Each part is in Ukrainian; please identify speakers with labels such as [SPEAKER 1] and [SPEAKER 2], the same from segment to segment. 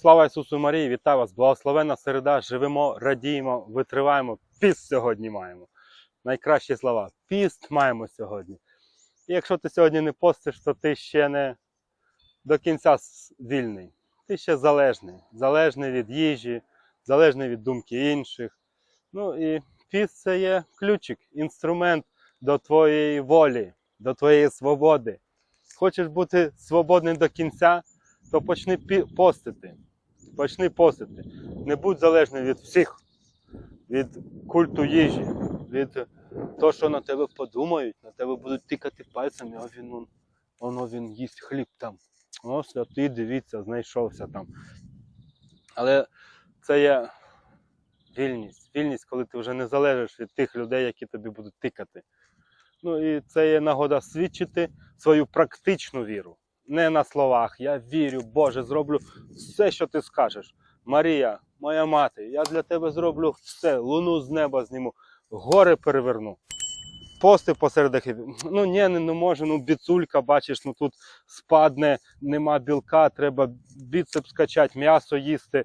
[SPEAKER 1] Слава Ісусу Марії, вітаю вас! Благословенна середа, живемо, радіємо, витриваємо. Піст сьогодні маємо. Найкращі слова. Піст маємо сьогодні. І якщо ти сьогодні не постиш, то ти ще не до кінця вільний. Ти ще залежний. Залежний від їжі, залежний від думки інших. Ну і піст це є ключик, інструмент до твоєї волі, до твоєї свободи. Хочеш бути свободним до кінця, то почни постити. Почни постити. Не будь залежний від всіх, від культу їжі, від того, що на тебе подумають, на тебе будуть тикати пальцями, а він, он, воно він їсть хліб там. О, святий, дивіться, знайшовся там. Але це є вільність. Вільність, коли ти вже не залежиш від тих людей, які тобі будуть тикати. Ну і це є нагода свідчити свою практичну віру. Не на словах. Я вірю, Боже, зроблю все, що ти скажеш. Марія, моя мати, я для тебе зроблю все, луну з неба зніму, гори переверну. Пости посеред хибі. Ну ні, не, не може, ну біцулька, бачиш, ну тут спадне, нема білка, треба біцепс качати, м'ясо їсти.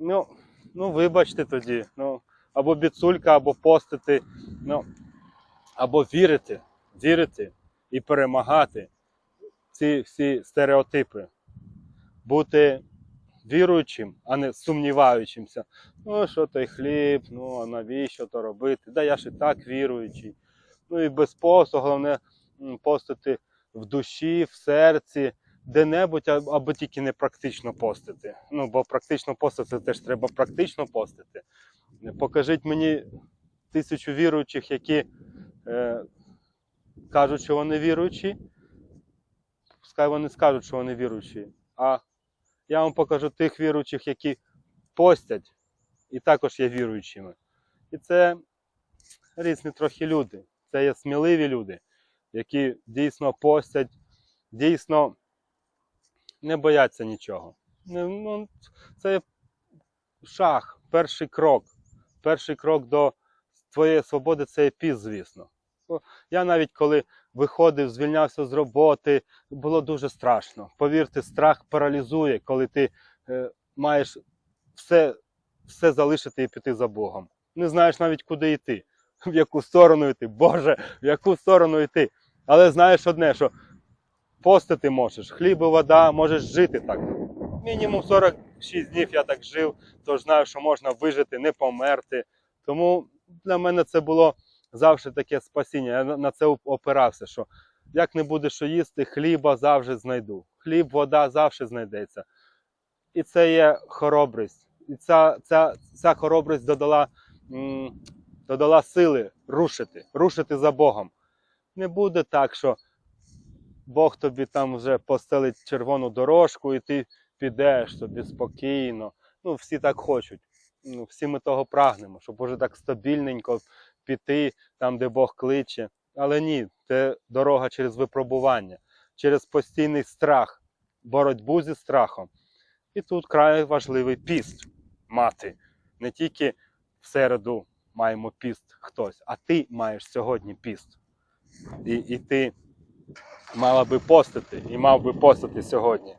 [SPEAKER 1] Ну, ну вибачте тоді. Ну, або біцулька, або постити, ну, або вірити, вірити і перемагати ці всі стереотипи. Бути віруючим, а не сумніваючимся. Ну, що той хліб, ну а навіщо то робити? Да я ж і так віруючий. Ну і без посту, головне постити в душі, в серці, де-небудь, або тільки не практично постити. Ну, бо практично постити теж треба практично постити. Покажіть мені тисячу віруючих, які е, кажуть, що вони віруючі. Пускай вони скажуть, що вони віруючі. А я вам покажу тих віруючих, які постять і також є віруючими. І це різні трохи люди. Це є сміливі люди, які дійсно постять, дійсно не бояться нічого. Ну, це є шаг, перший крок. Перший крок до твоєї свободи це є піс, звісно. Я навіть коли виходив, звільнявся з роботи, було дуже страшно. Повірте, страх паралізує, коли ти е, маєш все, все залишити і піти за Богом. Не знаєш навіть куди йти, в яку сторону йти. Боже, в яку сторону йти. Але знаєш одне, що постити можеш, хліб і вода, можеш жити так. Мінімум 46 днів я так жив, тож знаю, що можна вижити, не померти. Тому для мене це було завжди таке спасіння. Я на- це опирався, що як не буде що їсти, хліба завжди знайду. Хліб, вода завжди знайдеться. І це є хоробрість. І ця, ця, ця хоробрість додала, додала сили рушити, рушити за Богом. Не буде так, що Бог тобі там вже постелить червону дорожку, і ти підеш собі спокійно. Ну, всі так хочуть. Ну, всі ми того прагнемо, щоб уже так стабільненько піти там, де Бог кличе. Але ні, це дорога через випробування, через постійний страх, боротьбу зі страхом. І тут край важливий піст мати. Не тільки в середу маємо піст хтось, а ти маєш сьогодні піст. І, і ти мала би постити, і мав би постити сьогодні.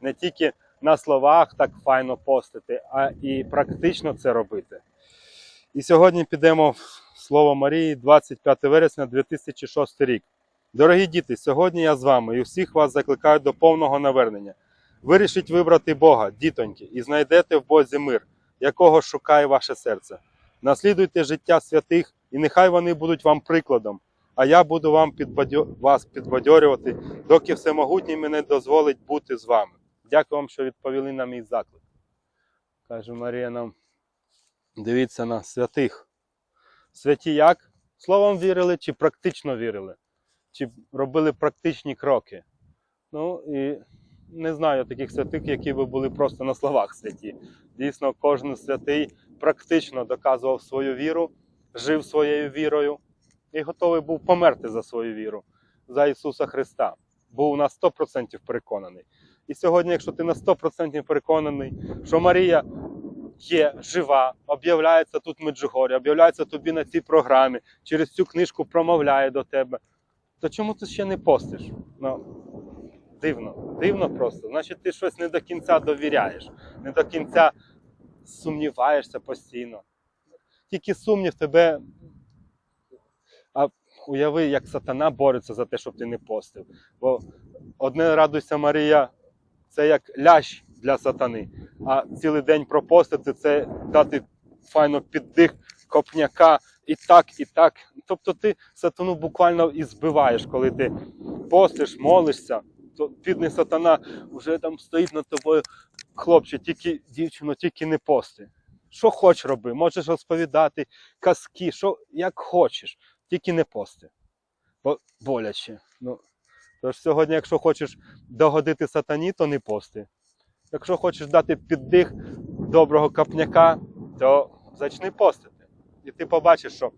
[SPEAKER 1] Не тільки на словах так файно постити, а і практично це робити. І сьогодні підемо Слово Марії, 25 вересня 2006 рік. Дорогі діти, сьогодні я з вами і всіх вас закликаю до повного навернення. Вирішіть вибрати Бога, дітоньки, і знайдете в Бозі мир, якого шукає ваше серце. Наслідуйте життя святих, і нехай вони будуть вам прикладом, а я буду вам підбадьо... вас підбадьорювати, доки всемогутній мене дозволить бути з вами. Дякую вам, що відповіли на мій заклик. Каже Марія нам, дивіться на святих. Святі як? Словом вірили чи практично вірили? Чи робили практичні кроки? Ну і не знаю таких святих, які би були просто на словах святі. Дійсно, кожен святий практично доказував свою віру, жив своєю вірою і готовий був померти за свою віру, за Ісуса Христа. Був на 100% переконаний. І сьогодні, якщо ти на 100% переконаний, що Марія є жива, об'являється тут в Меджугорі, об'являється тобі на цій програмі, через цю книжку промовляє до тебе, то чому ти ще не постиш? Ну, дивно. Дивно просто. Значить, ти щось не до кінця довіряєш, не до кінця сумніваєшся постійно. Тільки сумнів тебе. А уяви, як сатана бореться за те, щоб ти не постив. Бо одне радуйся, Марія, це як лящ для сатани. А цілий день пропостити це дати файно піддих копняка і так, і так. Тобто ти сатану буквально і збиваєш, коли ти постиш, молишся, то бідний сатана вже там стоїть над тобою. Хлопче, тільки дівчино, тільки не пости. Що хочеш роби, можеш розповідати казки, що як хочеш, тільки не пости. Бо боляче. Ну, тож сьогодні, якщо хочеш догодити сатані, то не пости. Якщо хочеш дати піддих доброго капняка, то зачни постити. І ти побачиш, що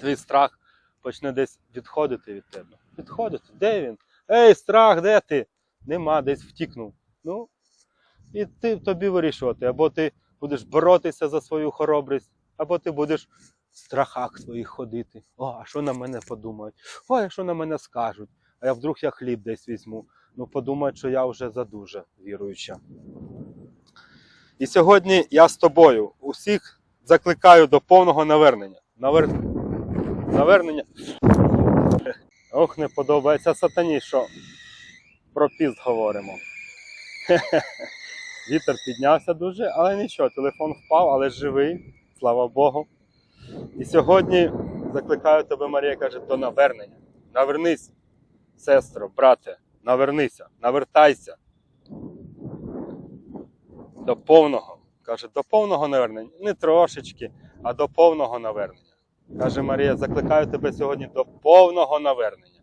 [SPEAKER 1] твій страх почне десь відходити від тебе. Відходити. Де він? Ей, страх, де ти? Нема, десь втікнув. Ну, і ти тобі вирішувати, або ти будеш боротися за свою хоробрість, або ти будеш в страхах своїх ходити. О, а що на мене подумають? Ой, а що на мене скажуть? А я вдруг я хліб десь візьму. Ну, подумають, що я вже задуже віруюча. І сьогодні я з тобою усіх закликаю до повного навернення. Навер... Навернення. Ох, не подобається сатані, що про піст говоримо. Вітер піднявся дуже, але нічого, телефон впав, але живий, слава Богу. І сьогодні закликаю тебе, Марія каже, до навернення. Навернись, сестро, брате, навернися, навертайся. До повного. Каже, до повного навернення. Не трошечки, а до повного навернення. Каже Марія, закликаю тебе сьогодні до повного навернення.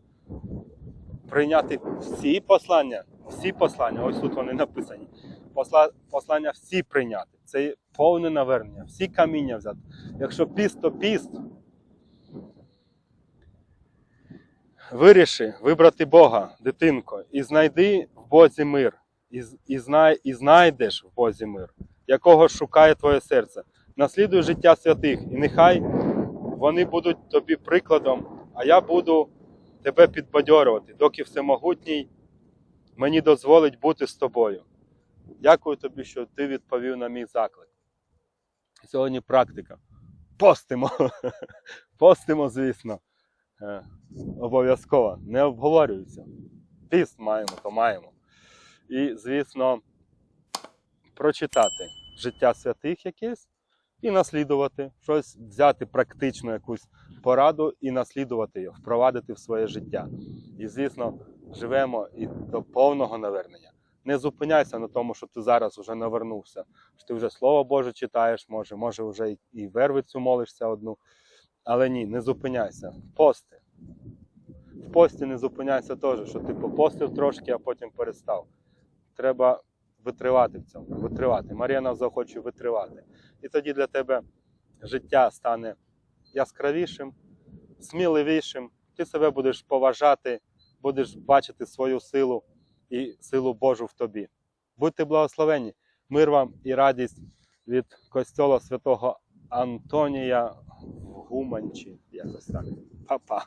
[SPEAKER 1] Прийняти всі послання, всі послання, ось тут вони написані. Посла, послання всі прийняти. Це повне навернення, всі каміння взяти. Якщо піст, то піст. Виріши вибрати Бога, дитинко, і знайди в Бозі мир, і, і, знай, і знайдеш в Бозі мир, якого шукає твоє серце. Наслідуй життя святих, і нехай вони будуть тобі прикладом, а я буду тебе підбадьорювати, доки всемогутній мені дозволить бути з тобою. Дякую тобі, що ти відповів на мій заклик. Сьогодні практика. Постимо. Постимо, звісно. Е, Обов'язково. Не обговорюється. Піст маємо, то маємо. І, звісно, прочитати життя святих якесь і наслідувати, щось взяти практичну якусь пораду і наслідувати його, впровадити в своє життя. І, звісно, живемо і до повного навернення. Не зупиняйся на тому, що ти зараз вже навернувся. Що ти вже Слово Боже читаєш, може, може, вже і вервицю молишся одну. Але ні, не зупиняйся. Пости. В пості не зупиняйся теж, що ти попостив трошки, а потім перестав. Треба витривати в цьому, витривати. Марія нас захоче витривати. І тоді для тебе життя стане яскравішим, сміливішим. Ти себе будеш поважати, будеш бачити свою силу і силу Божу в тобі. Будьте благословені, мир вам і радість від костьола святого Антонія в Гуманчі. Якось так. Па-па.